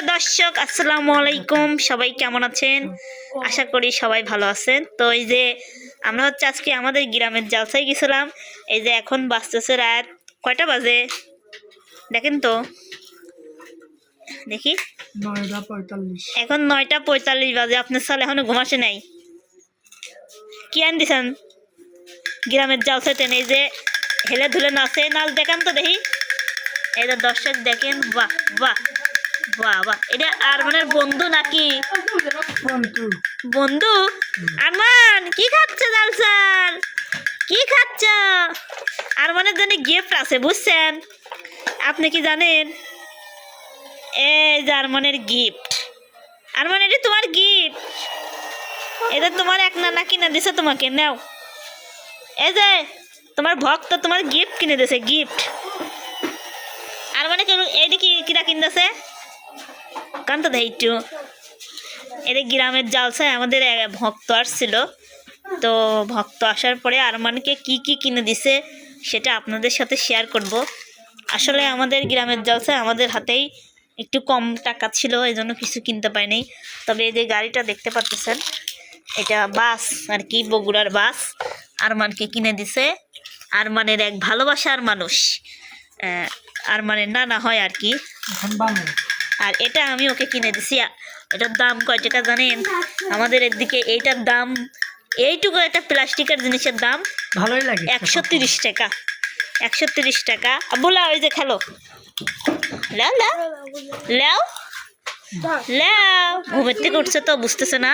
সুপ্রিয় দর্শক আসসালামু আলাইকুম। সবাই কেমন আছেন? আশা করি সবাই ভালো আছেন। তো এই যে আমরা হচ্ছে আজকে আমাদের গ্রামের জালসায় গেছিলাম। এই যে এখন বাজতেছে রাত কয়টা বাজে? দেখেন তো। দেখি। নয়টা পঁয়তাল্লিশ। এখন নয়টা পঁয়তাল্লিশ বাজে আপনার সাল এখনও ঘুমাসে নাই? কি আন দিছেন গ্রামের জালসায় টেনে এই যে হেলে ধুলে নাচে নাচ দেখান তো দেখি। এই যে দর্শক দেখেন বাহ বাহ। বাহ এটা আরমানের বন্ধু নাকি? পন্টু বন্ধু? আরমান, কি খাচ্ছ জালসার? কি খাচ্ছ? আরমানের জন্য গিফট আছে, বুঝছেন? আপনি কি জানেন? এই যে আরমানের গিফট আরমান, এটা তোমার গিফট এটা তোমার এক নানা কিনে দিছে তোমাকে, নাও। এই যে, তোমার ভক্ত তোমার গিফট কিনে দিছে গিফট আর মানে কি কিরা কিনতেছে? কান্ত দেয় একটু এদের গ্রামের জালসায় আমাদের ভক্ত আসছিল। তো ভক্ত আসার পরে আরমানকে কি কি কিনে দিছে সেটা আপনাদের সাথে শেয়ার করব। আসলে আমাদের গ্রামের জালসায় আমাদের হাতেই একটু কম টাকা ছিল, এই জন্য কিছু কিনতে পারিনি। তবে এই যে গাড়িটা দেখতে পাচ্ছেন এটা বাস আর কি, বগুড়ার বাস। আরমানকে কিনে দিছে। আরমানের এক ভালোবাসার মানুষ। আরমানের নানা হয় আর কি। আর এটা আমি ওকে কিনে দিছি। এটার দাম কয় টাকা জানেন? আমাদের এদিকে এইটার দাম এইটুকু একটা প্লাস্টিকের জিনিসের দাম ভালোই লাগে একশো তিরিশ টাকা। একশো তিরিশ টাকা। বলা ওই যে খেলো। লাও লাও। লাও? লাও। ঘুমের থেকে উঠছে তো বুঝতেছে না।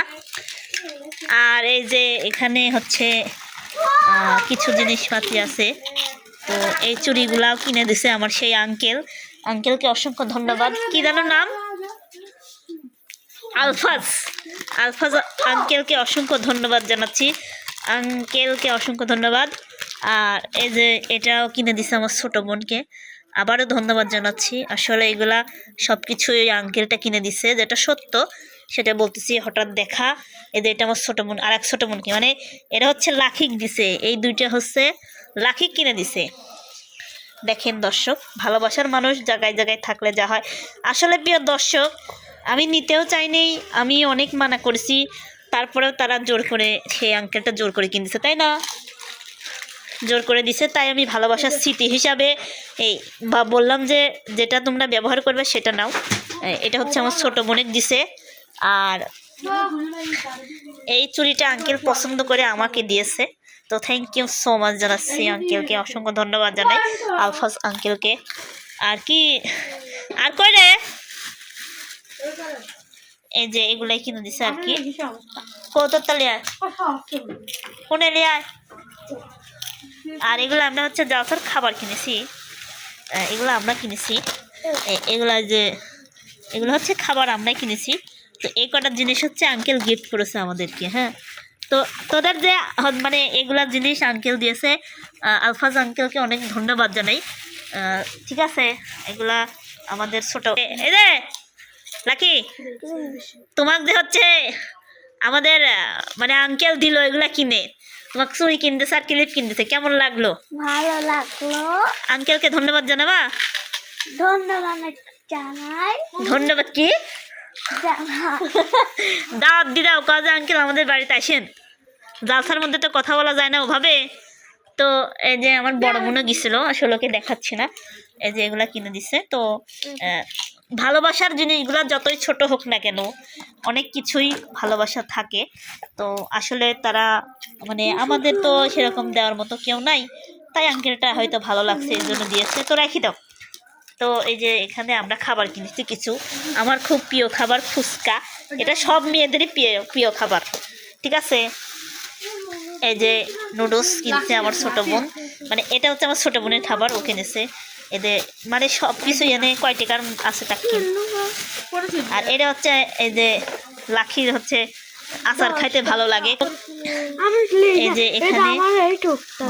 আর এই যে এখানে হচ্ছে কিছু জিনিসপাতি আছে। তো এই চুড়িগুলাও কিনে দিছে আমার সেই আঙ্কেল আঙ্কেলকে অসংখ্য ধন্যবাদ। কি জানো নাম? আলফাজ। আলফাজ আঙ্কেলকে অসংখ্য ধন্যবাদ জানাচ্ছি। আঙ্কেলকে অসংখ্য ধন্যবাদ। আর এই যে এটাও কিনে দিছে আমার ছোটো বোনকে। আবারও ধন্যবাদ জানাচ্ছি। আসলে এগুলা সব কিছু এই আঙ্কেলটা কিনে দিছে, যেটা সত্য। সেটা বলতেছি হঠাৎ দেখা। এই যে এটা আমার ছোটো বোন আর এক ছোটো বোনকে। মানে এটা হচ্ছে লাখিক দিছে। এই দুইটা হচ্ছে লাখিক কিনে দিছে। দেখেন দর্শক, ভালোবাসার মানুষ জায়গায় জায়গায় থাকলে যা হয়। আসলে প্রিয় দর্শক, আমি নিতেও চাইনি, আমি অনেক মানা করেছি, তারপরেও তারা জোর করে সেই আঙ্কেলটা জোর করে কিনতেছে, তাই না? জোর করে দিছে, তাই আমি ভালোবাসার স্মৃতি হিসাবে এই, বা বললাম যে, যেটা তোমরা ব্যবহার করবে সেটা নাও। এটা হচ্ছে আমার ছোটো বোনের দিছে, আর এই চুরিটা আঙ্কেল পছন্দ করে আমাকে দিয়েছে। তো থ্যাংক ইউ সো মাচ জানাচ্ছি আঙ্কেলকে অসংখ্য ধন্যবাদ জানাই আলফাজ আঙ্কেলকে আর কি, আর কই রে? এই যে এগুলাই কিনে দিছে আর কি। কত তালে আর কোনে লিয়ে আয় আর এগুলো আমরা হচ্ছে জালসার খাবার কিনেছি। এগুলো আমরা কিনেছি। এগুলা যে, এগুলো হচ্ছে খাবার আমরাই কিনেছি। তো এই কটা জিনিস হচ্ছে আঙ্কেল গিফট করেছে আমাদেরকে হ্যাঁ? তো তোদের যে মানে এগুলা জিনিস আঙ্কেল দিয়েছে আলফাজ আঙ্কেলকে অনেক ধন্যবাদ জানাই। ঠিক আছে এগুলা আমাদের ছোট এই রে লাকি তোমাক যে হচ্ছে আমাদের মানে আঙ্কেল দিল এগুলা কিনে। তোমাকে চুরি কিনতেছে আর ক্লিপ কিনতেছে কেমন লাগল? ভালো লাগল। আঙ্কেলকে ধন্যবাদ জানাবা? ধন্যবাদ জানাই। ধন্যবাদ কি? দাওয়াত দি দাও কাজে আঙ্কেল আমাদের বাড়িতে আসেন। জালসার মধ্যে তো কথা বলা যায় না ওভাবে। তো এই যে আমার বড় বোনও গেছিল আসলে ওকে দেখাচ্ছি না। এই যে এগুলা কিনে দিছে। তো ভালোবাসার জিনিসগুলো যতই ছোট হোক না কেন অনেক কিছুই ভালোবাসা থাকে। তো আসলে তারা মানে আমাদের তো সেরকম দেওয়ার মতো কেউ নাই। তাই আঙ্কেলটা হয়তো ভালো লাগছে এই জন্য দিয়েছে। তো রাখি দাও। তো এই যে এখানে আমরা খাবার কিনেছি কিছু। আমার খুব প্রিয় খাবার ফুচকা। এটা সব মেয়েদেরই প্রিয় প্রিয় খাবার। ঠিক আছে? এই যে নুডলস কিনছে আমার ছোট বোন। মানে এটা হচ্ছে আমার ছোট বোনের খাবার, ও কিনেছে। এদের মানে সব কিছু এনে কয় টাকার আছে তা আর এটা হচ্ছে, এই যে লাখির হচ্ছে আচার খাইতে ভালো লাগে। এই যে এখানে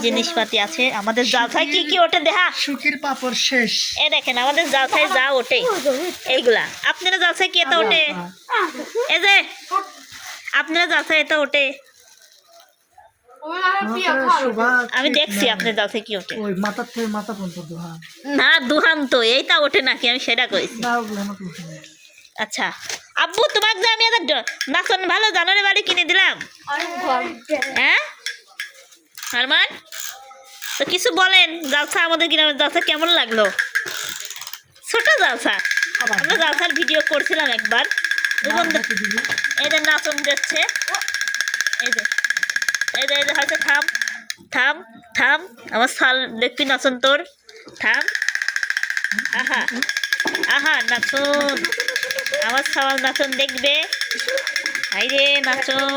জিনিসপাতি আছে। আমাদের জালসায় কি কি ওঠে দেখা শুকির পাপড় শেষ। এ দেখেন আমাদের জালসায় যা ওঠে এইগুলা। আপনারা জালসায় কি এটা ওঠে? এই যে আপনারা জালসায় এটা ওঠে। আমি দেখছি। আপনার জালসায় কি ওঠে। ওই মাথার থেকে মাথা পর্যন্ত না দুহান তো এইটা ওঠে নাকি? আমি সেটা কইছি। না ওগুলো আমাকে উঠে নেই। আচ্ছা। আব্বু তোমাকে যে আমি একটা নাচন ভালো জানোরে বাড়ি কিনে দিলাম। হ্যাঁ? আরমান তো কিছু বলেন জালসা আমাদের গ্রামের জালসা কেমন লাগল? ছোট জালসা। আমরা জালসার ভিডিও করছিলাম একবার। এই যে নাচন দিচ্ছে এই যে এই যে এই যে হয়তো থাম থাম থাম। আমার সাল দেখবি নাচন তোর। থাম। আহা আহা নাচন। আমার সাওয়াল নাচন দেখবে। হাই রে নাচন।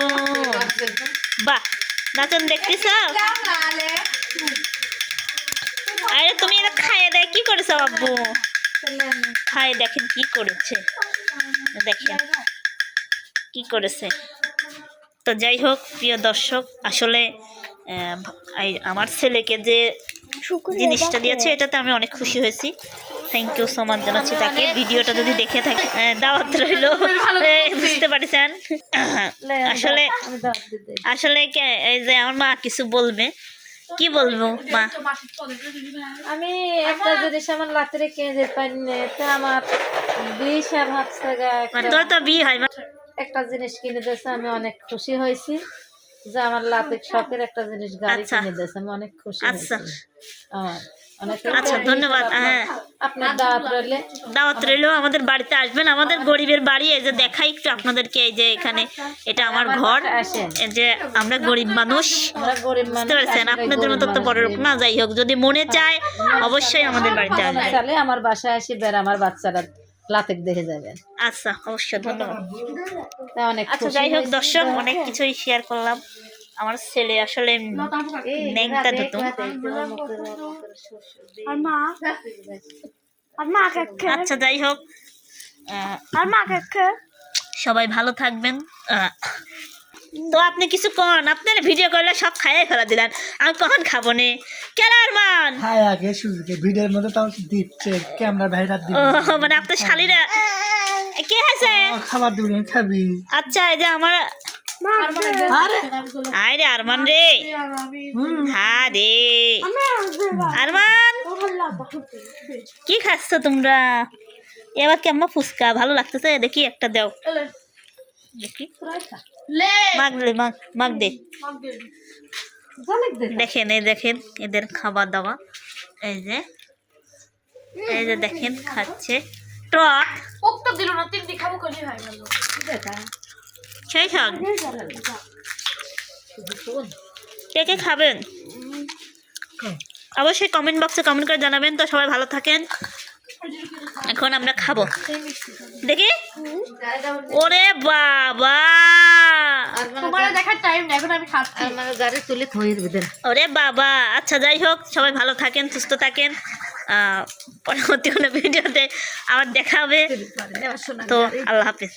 বাহ নাচন দেখতেছ? আরে তুমি এটা খাইয়ে দেয় কি করেছ আব্বু? খাই দেখেন কি করেছে। দেখেন কি করেছে। তো যাই হোক প্রিয় দর্শক আসলে আহ, আমার ছেলেকে যে জিনিসটা দিয়েছে এটাতে আমি অনেক খুশি হয়েছি। থ্যাংক ইউ সো মাচ জানাচ্ছি তাকে। ভিডিওটা যদি দেখে থাকে দাওয়াত রইল। বুঝতে পারছেন? আসলে আসলে এই যে আমার মা কিছু বলবে। কি বলব মা? আমি একটা জিনিস আমার লাতে কিনে পারি না তো আমার বিশ আর হাত তোর তো বিয়ে হয় একটা জিনিস কিনে দিয়েছে আমি অনেক খুশি হয়েছি যে আমার লাতে শখের একটা জিনিস গাড়ি আচ্ছা। কিনে দিয়েছে আমি অনেক খুশি আচ্ছা। হয়েছি। আমার আচ্ছা ধন্যবাদ হ্যাঁ। আপনার দাওয়াত রইলে দাওয়াত রইল আমাদের বাড়িতে আসবেন। আমাদের গরিবের বাড়ি এই যে দেখাই একটু আপনাদেরকে এই যে এখানে এটা আমার ঘর। যে আমরা গরিব মানুষ বুঝতে পারছেন? আপনাদের মতো তো বড় লোক না যাই হোক যদি মনে চায় অবশ্যই আমাদের বাড়িতে আসবে চালে আমার বাসায় আসি বের আমার বাচ্চারা লাতেক দেখে যাবেন। আচ্ছা অবশ্যই ধন্যবাদ। আচ্ছা যাই হোক। দর্শক অনেক কিছুই শেয়ার করলাম। আমার ছেলে আসলে মা? কাকে আচ্ছা যাই হোক আর মা কাকে সবাই ভালো থাকবেন। তো আপনি কিছু কন? আপনার ভিডিও করলে সব খাইয়ে ফেলা দিলেন। আমি কখন খাব নে? কেন মান! হাই আগে সুযোগে ভিডিওর মধ্যে তাও দিচ্ছে ক্যামেরা ভাইরা দিবে। মানে আপনার শালিরা কে আছে? খাবার দিবি খাবি। আচ্ছা এই যে আমার আয় রে আরমান রে। হ্যাঁ রে আরমান! কি খাচ্ছ তোমরা? এবার কেমন ফুচকা? ভালো লাগতেছে? দেখি একটা দাও। দেখি। মাগ দে মাগ মাগ দে। দেখেন এই দেখেন এদের খাবার দাবার। এই যে এই যে দেখেন খাচ্ছে। টক। সেই সব কে কে খাবেন? অবশ্যই কমেন্ট বক্সে কমেন্ট করে জানাবেন। তো সবাই ভালো থাকেন। এখন আমরা খাব। দেখি? ওরে বাবা! ওরে বাবা! আচ্ছা যাই হোক সবাই ভালো থাকেন সুস্থ থাকেন। আহ, পরবর্তী কোনো ভিডিওতে আবার দেখা হবে। তো আল্লাহ হাফিজ।